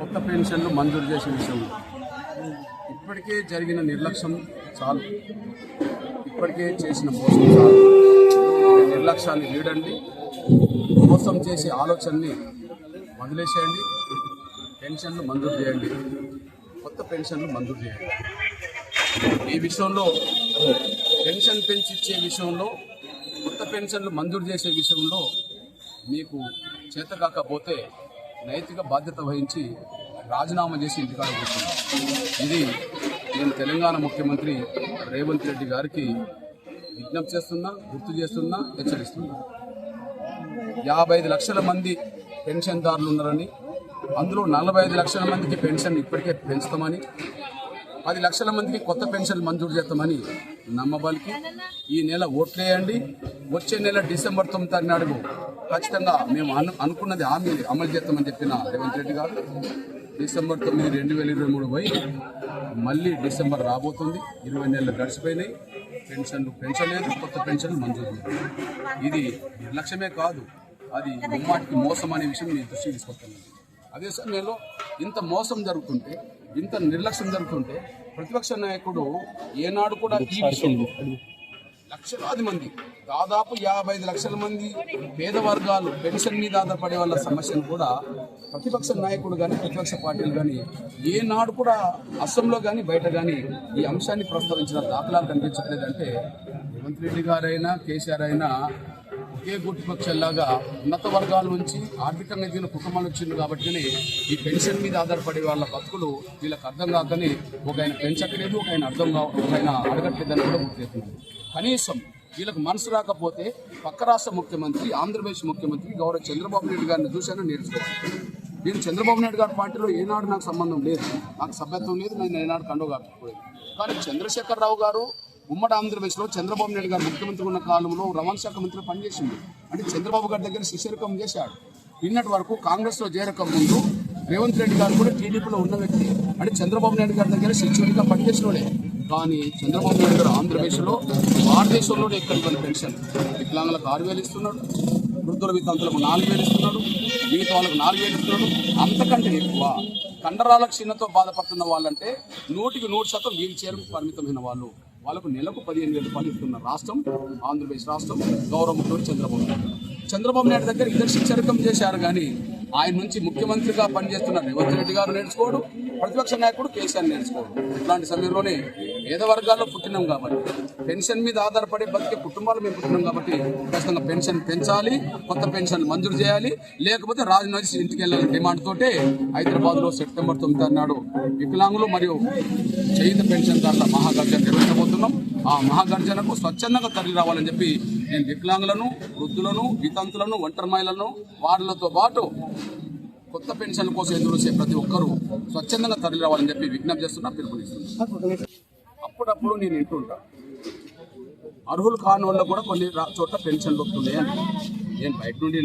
కొత్త పెన్షన్లు మంజూరు చేసే విషయం. ఇప్పటికే జరిగిన నిర్లక్ష్యం చాలు. ఇప్పటికే చేసిన మోసం చాలు. నిర్లక్ష్యాన్ని వీడండి. మోసం చేసే ఆలోచనని వదిలేసేయండి. పెన్షన్లు మంజూరు చేయండి. కొత్త పెన్షన్లు మంజూరు చేయండి. ఈ విషయంలో పెన్షన్ పెంచిచ్చే విషయంలో కొత్త పెన్షన్లు మంజూరు చేసే విషయంలో మీకు చేత కాకపోతే నైతిక బాధ్యత వహించి రాజీనామా చేసి ఇంటికాడ కూర్చున్నాను ఇది నేను తెలంగాణ ముఖ్యమంత్రి రేవంత్ రెడ్డి గారికి విజ్ఞప్తి చేస్తున్నా గుర్తు చేస్తున్నా హెచ్చరిస్తున్నా. యాభై ఐదు లక్షల మంది పెన్షన్దారులు ఉన్నారని అందులో నలభై ఐదు లక్షల మందికి పెన్షన్ ఇప్పటికే పెంచుతామని పది లక్షల మందికి కొత్త పెన్షన్ మంజూరు చేస్తామని నమ్మబలికి. ఈ నెల ఓట్లేయండి. వచ్చే నెల డిసెంబర్ తొమ్మిది తారీఖు నాడు ఖచ్చితంగా మేము అను అనుకున్నది హామీ అమలు చేస్తామని చెప్పిన రేవంత్ రెడ్డి గారు. డిసెంబర్ తొమ్మిది రెండు వేల ఇరవై మూడు పోయి మళ్ళీ డిసెంబర్ రాబోతుంది. ఇరవై నెలలు గడిచిపోయినాయి. పెన్షన్లు పెంచలేదు. కొత్త పెన్షన్లు మంజూరు ఇది నిర్లక్ష్యమే కాదు. అది ముమ్మాటికి మోసం అనే విషయం నేను దృష్టికి తీసుకొస్తున్నాను. అదే సమయంలో ఇంత మోసం జరుగుతుంటే ఇంత నిర్లక్ష్యం జరుగుతుంటే ప్రతిపక్ష నాయకుడు ఏనాడు కూడా ఈ విషయంలో లక్షలాది మంది దాదాపు యాభై ఐదు లక్షల మంది పేద వర్గాలు పెన్షన్ మీద ఆధారపడే వాళ్ళ సమస్యను కూడా ప్రతిపక్ష నాయకుడు కానీ ప్రతిపక్ష పార్టీలు కానీ ఏనాడు కూడా అస్సాంలో కానీ బయట కానీ ఈ అంశాన్ని ప్రస్తావించిన దాఖలాలు కనిపించట్లేదంటే రేవంత్ రెడ్డి గారైనా కేసీఆర్ అయినా ఒకే గుర్తుపక్షంలాగా ఉన్నత వర్గాల నుంచి ఆర్థికంగా ఎదిగిన కుటుంబాలు వచ్చింది కాబట్టి ఈ పెన్షన్ మీద ఆధారపడే వాళ్ళ బతుకులు వీళ్ళకి అర్థం కాకని ఒక ఆయన పెంచట్లేదు ఒక ఆయన అర్థం కా ఒక ఆయన అడగట్లేదని కూడా గుర్తు కనీసం వీళ్ళకి మనసు రాకపోతే పక్క రాష్ట్ర ముఖ్యమంత్రి ఆంధ్రప్రదేశ్ ముఖ్యమంత్రి గౌరవ చంద్రబాబు నాయుడు గారిని చూశాను నేర్చుకోవాలి. నేను చంద్రబాబు నాయుడు గారి పార్టీలో ఏనాడు నాకు సంబంధం లేదు. నాకు సభ్యత్వం లేదు నేను ఏనాడు కండో కాకపోలేదు. కానీ చంద్రశేఖరరావు గారు ఉమ్మడి ఆంధ్రప్రదేశ్లో చంద్రబాబు నాయుడు గారు ముఖ్యమంత్రి ఉన్న కాలంలో రవాణా శాఖ మంత్రి పనిచేసింది అంటే చంద్రబాబు గారి దగ్గర శిష్యరకం చేశాడు. నిన్నటి వరకు కాంగ్రెస్లో చేరక ముందు రేవంత్ రెడ్డి గారు కూడా టీడీపీలో ఉన్న వ్యక్తి. అంటే చంద్రబాబు నాయుడు గారి దగ్గర శిష్యుడిగా పనిచేసినోడే. కానీ చంద్రబాబు నాయుడు గారు ఆంధ్రప్రదేశ్లో భారతదేశంలోనే ఎక్కడ ఇవ్వని పెన్షన్. వికలాంగులకు ఆరు వేలు ఇస్తున్నాడు. వృద్ధుల వితంతులకు నాలుగు వేలు ఇస్తున్నాడు. మిగతా వాళ్ళకు నాలుగు వేలు ఇస్తున్నాడు. అంతకంటే ఎక్కువ కండరాల క్షీణతో బాధపడుతున్న వాళ్ళంటే నూటికి నూరు శాతం వీల్ చైర్కు పరిమితమైన వాళ్ళు. వాళ్ళకు నెలకు పదిహేను వేల రూపాయలు ఇస్తున్న రాష్ట్రం ఆంధ్రప్రదేశ్ రాష్ట్రం గౌరవ ముఖ్యమంత్రి చంద్రబాబు నాయుడు చంద్రబాబు నాయుడు దగ్గర ఇద్దరు శిక్షరకం చేశారు కానీ ఆయన నుంచి ముఖ్యమంత్రిగా పనిచేస్తున్న రేవంత్ రెడ్డి గారు నేర్చుకోవడం ప్రతిపక్ష నాయకుడు కేసీఆర్ నేర్చుకోవడం ఇలాంటి సమయంలోనే పేద వర్గాల్లో పుట్టినాం కాబట్టి పెన్షన్ మీద ఆధారపడే బతికే కుటుంబాలు మేము పుట్టినాం కాబట్టి ఖచ్చితంగా పెన్షన్ పెంచాలి కొత్త పెన్షన్ మంజూరు చేయాలి లేకపోతే రాజీనామా ఇంటికి వెళ్ళాలని డిమాండ్ తోటే హైదరాబాద్లో సెప్టెంబర్ తొమ్మిది నాడు వికలాంగులు మరియు చేయుత పెన్షన్ దారుల మహాగర్జన నిర్వహించబోతున్నాం. ఆ మహాగర్జనకు స్వచ్ఛందంగా తరలి రావాలని చెప్పి నేను వికలాంగులను వృద్ధులను వితంతులను ఒంటరి మహిళలను వాళ్ళతో పాటు కొత్త పెన్షన్ కోసం ఎదురు చూసే ప్రతి ఒక్కరూ స్వచ్ఛందంగా తరలి రావాలని చెప్పి విజ్ఞప్తి చేస్తున్నా పిలుపునిస్తున్నా అప్పుడప్పుడు నేను వింటుంటా. అర్హులు కాని వాళ్ళు కూడా కొన్ని చోట్ల పెన్షన్లు వస్తున్నాయి నేను బయట నుండి